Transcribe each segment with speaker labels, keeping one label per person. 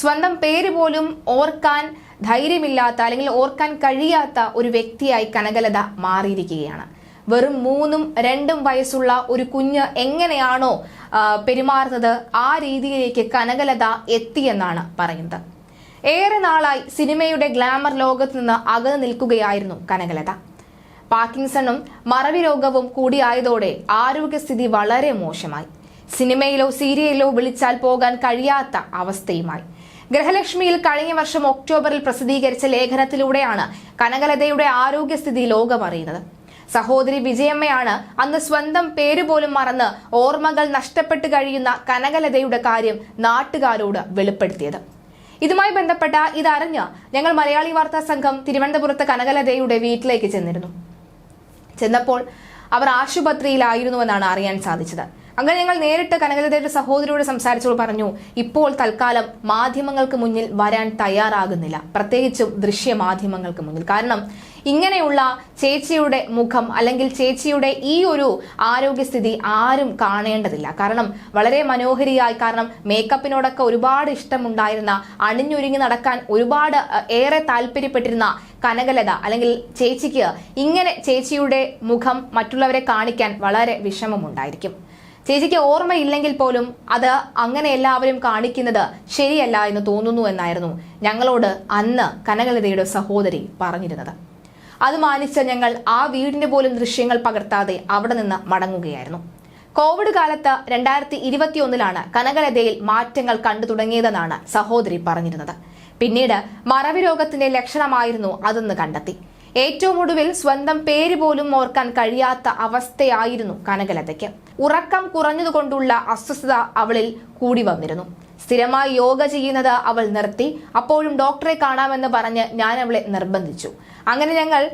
Speaker 1: സ്വന്തം പേര് പോലും ഓർക്കാൻ ധൈര്യമില്ലാത്ത അല്ലെങ്കിൽ ഓർക്കാൻ കഴിയാത്ത ഒരു വ്യക്തിയായി കനകലത മാറിയിരിക്കുകയാണ്. വെറും മൂന്നും രണ്ടും വയസ്സുള്ള ഒരു കുഞ്ഞ് എങ്ങനെയാണോ പെരുമാറുന്നത് ആ രീതിയിലേക്ക് കനകലത എത്തിയെന്നാണ് പറയുന്നത്. ഏറെ നാളായി സിനിമയുടെ ഗ്ലാമർ ലോകത്ത് നിന്ന് അകന്നു നിൽക്കുകയായിരുന്നു കനകലത. പാർക്കിൻസണും മറവി രോഗവും കൂടിയായതോടെ ആരോഗ്യസ്ഥിതി വളരെ മോശമായി. സിനിമയിലോ സീരിയലിലോ വിളിച്ചാൽ പോകാൻ കഴിയാത്ത അവസ്ഥയുമായി. ഗ്രഹലക്ഷ്മിയിൽ കഴിഞ്ഞ വർഷം ഒക്ടോബറിൽ പ്രസിദ്ധീകരിച്ച ലേഖനത്തിലൂടെയാണ് കനകലതയുടെ ആരോഗ്യസ്ഥിതി ലോകമറിയുന്നത് സഹോദരി വിജയമ്മയാണ് അന്ന് സ്വന്തം പേര് പോലും മറന്ന് ഓർമ്മകൾ നഷ്ടപ്പെട്ടു കഴിയുന്ന കനകലതയുടെ കാര്യം നാട്ടുകാരോട് വെളിപ്പെടുത്തിയത്. ഇതുമായി ബന്ധപ്പെട്ട ഇതറിഞ്ഞ് ഞങ്ങൾ മലയാളി വാർത്താ സംഘം തിരുവനന്തപുരത്ത് കനകലതയുടെ വീട്ടിലേക്ക് ചെന്നിരുന്നു. ചെന്നപ്പോൾ അവർ ആശുപത്രിയിലായിരുന്നുവെന്നാണ് അറിയാൻ സാധിച്ചത്. അങ്ങനെ ഞങ്ങൾ നേരിട്ട് കനകലതയുടെ സഹോദരിയോട് സംസാരിച്ചപ്പോൾ പറഞ്ഞു ഇപ്പോൾ തൽക്കാലം മാധ്യമങ്ങൾക്ക് മുന്നിൽ വരാൻ തയ്യാറാകുന്നില്ല. പ്രത്യേകിച്ചും ദൃശ്യ മാധ്യമങ്ങൾക്ക് മുന്നിൽ. കാരണം ഇങ്ങനെയുള്ള ചേച്ചിയുടെ മുഖം അല്ലെങ്കിൽ ചേച്ചിയുടെ ഈ ഒരു ആരോഗ്യസ്ഥിതി ആരും കാണേണ്ടതില്ല. കാരണം വളരെ മനോഹരിയായി കാരണം മേക്കപ്പിനോടൊക്കെ ഒരുപാട് ഇഷ്ടമുണ്ടായിരുന്ന അണിഞ്ഞൊരുങ്ങി നടക്കാൻ ഒരുപാട് ഏറെ താല്പര്യപ്പെട്ടിരുന്ന കനകലത അല്ലെങ്കിൽ ചേച്ചിക്ക് ഇങ്ങനെ ചേച്ചിയുടെ മുഖം മറ്റുള്ളവരെ കാണിക്കാൻ വളരെ വിഷമമുണ്ടായിരിക്കും. ചേച്ചിക്ക് ഓർമ്മയില്ലെങ്കിൽ പോലും അത് അങ്ങനെ എല്ലാവരും കാണിക്കുന്നത് ശരിയല്ല എന്ന് തോന്നുന്നു എന്നായിരുന്നു ഞങ്ങളോട് അന്ന് കനകലതയുടെ സഹോദരി പറഞ്ഞിരുന്നത്. അത് മാനിച്ച ഞങ്ങൾ ആ വീടിന്റെ പോലും ദൃശ്യങ്ങൾ പകർത്താതെ അവിടെ നിന്ന് മടങ്ങുകയായിരുന്നു. കോവിഡ് കാലത്ത് രണ്ടായിരത്തി ഇരുപത്തിയൊന്നിലാണ് കനകലതയിൽ മാറ്റങ്ങൾ കണ്ടു തുടങ്ങിയതെന്നാണ് സഹോദരി പറഞ്ഞിരുന്നത്. പിന്നീട് മറവി രോഗത്തിന്റെ ലക്ഷണമായിരുന്നു അതെന്ന് കണ്ടെത്തി. ഏറ്റവും ഒടുവിൽ സ്വന്തം പേര് പോലും ഓർക്കാൻ കഴിയാത്ത അവസ്ഥയായിരുന്നു കനകലതയ്ക്ക്. ഉറക്കം കുറഞ്ഞതുകൊണ്ടുള്ള അസ്വസ്ഥത അവളിൽ കൂടി വന്നിരുന്നു. സ്ഥിരമായി യോഗ ചെയ്യുന്നത് അവൾ നിർത്തി. അപ്പോഴും ഡോക്ടറെ കാണാമെന്ന് പറഞ്ഞ് ഞാൻ അവളെ നിർബന്ധിച്ചു. അങ്ങനെ ഞങ്ങൾ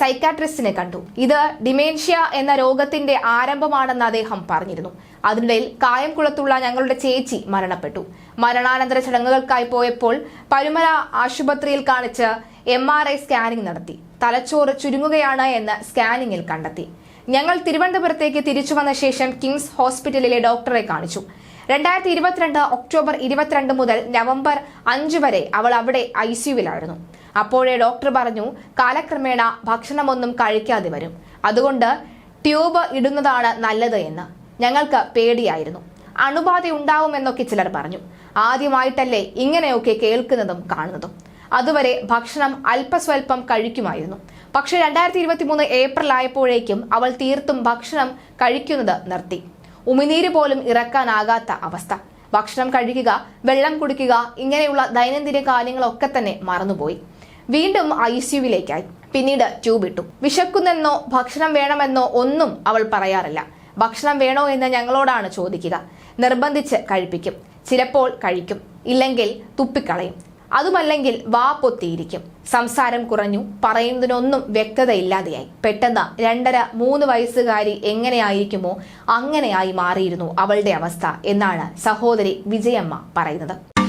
Speaker 1: സൈക്കാട്രിസ്റ്റിനെ കണ്ടു. ഇത് ഡിമേൻഷ്യ എന്ന രോഗത്തിന്റെ ആരംഭമാണെന്ന് അദ്ദേഹം പറഞ്ഞിരുന്നു. അതിനിടയിൽ കായംകുളത്തുള്ള ഞങ്ങളുടെ ചേച്ചി മരണപ്പെട്ടു. മരണാനന്തര ചടങ്ങുകൾക്കായി പോയപ്പോൾ പരുമല ആശുപത്രിയിൽ കാണിച്ച് എം ആർ ഐ സ്കാനിംഗ് നടത്തി. തലച്ചോറ് ചുരുങ്ങുകയാണ് എന്ന് സ്കാനിങ്ങിൽ കണ്ടെത്തി. ഞങ്ങൾ തിരുവനന്തപുരത്തേക്ക് തിരിച്ചു വന്ന ശേഷം കിംസ് ഹോസ്പിറ്റലിലെ ഡോക്ടറെ കാണിച്ചു. രണ്ടായിരത്തി ഇരുപത്തിരണ്ട് ഒക്ടോബർ ഇരുപത്തിരണ്ട് മുതൽ നവംബർ അഞ്ച് വരെ അവൾ അവിടെ ഐ സിയുവിലായിരുന്നു അപ്പോഴേ ഡോക്ടർ പറഞ്ഞു കാലക്രമേണ ഭക്ഷണമൊന്നും കഴിക്കാതെ വരും. അതുകൊണ്ട് ട്യൂബ് ഇടുന്നതാണ് നല്ലത് എന്ന്. ഞങ്ങൾക്ക് പേടിയായിരുന്നു. അണുബാധ ഉണ്ടാവുമെന്നൊക്കെ ചിലർ പറഞ്ഞു. ആദ്യമായിട്ടല്ലേ ഇങ്ങനെയൊക്കെ കേൾക്കുന്നതും കാണുന്നതും. അതുവരെ ഭക്ഷണം അല്പസ്വല്പം കഴിക്കുമായിരുന്നു. പക്ഷെ രണ്ടായിരത്തി ഇരുപത്തി മൂന്ന് ഏപ്രിൽ ആയപ്പോഴേക്കും അവൾ തീർത്തും ഭക്ഷണം കഴിക്കുന്നത് നിർത്തി. ഉമിനീര് പോലും ഇറക്കാനാകാത്ത അവസ്ഥ. ഭക്ഷണം കഴിക്കുക വെള്ളം കുടിക്കുക ഇങ്ങനെയുള്ള ദൈനംദിന കാര്യങ്ങളൊക്കെ തന്നെ മറന്നുപോയി. വീണ്ടും ഐ സിയുവിലേക്കായി പിന്നീട് ട്യൂബ് ഇട്ടു. വിശക്കുന്നെന്നോ ഭക്ഷണം വേണമെന്നോ ഒന്നും അവൾ പറയാറില്ല. ഭക്ഷണം വേണോ എന്ന് ഞങ്ങളോടാണ് ചോദിക്കുക. നിർബന്ധിച്ച് കഴിപ്പിക്കും. ചിലപ്പോൾ കഴിക്കും. ഇല്ലെങ്കിൽ തുപ്പിക്കളയും. അതുമല്ലെങ്കിൽ വാ പൊത്തിയിരിക്കും. സംസാരം കുറഞ്ഞു. പറയുന്നതിനൊന്നും വ്യക്തതയില്ലാതെയായി. പെട്ടെന്ന് രണ്ടര മൂന്ന് വയസ്സുകാരി എങ്ങനെയായിരിക്കുമോ അങ്ങനെയായി മാറിയിരുന്നു അവളുടെ അവസ്ഥ എന്നാണ് സഹോദരി വിജയമ്മ പറയുന്നത്.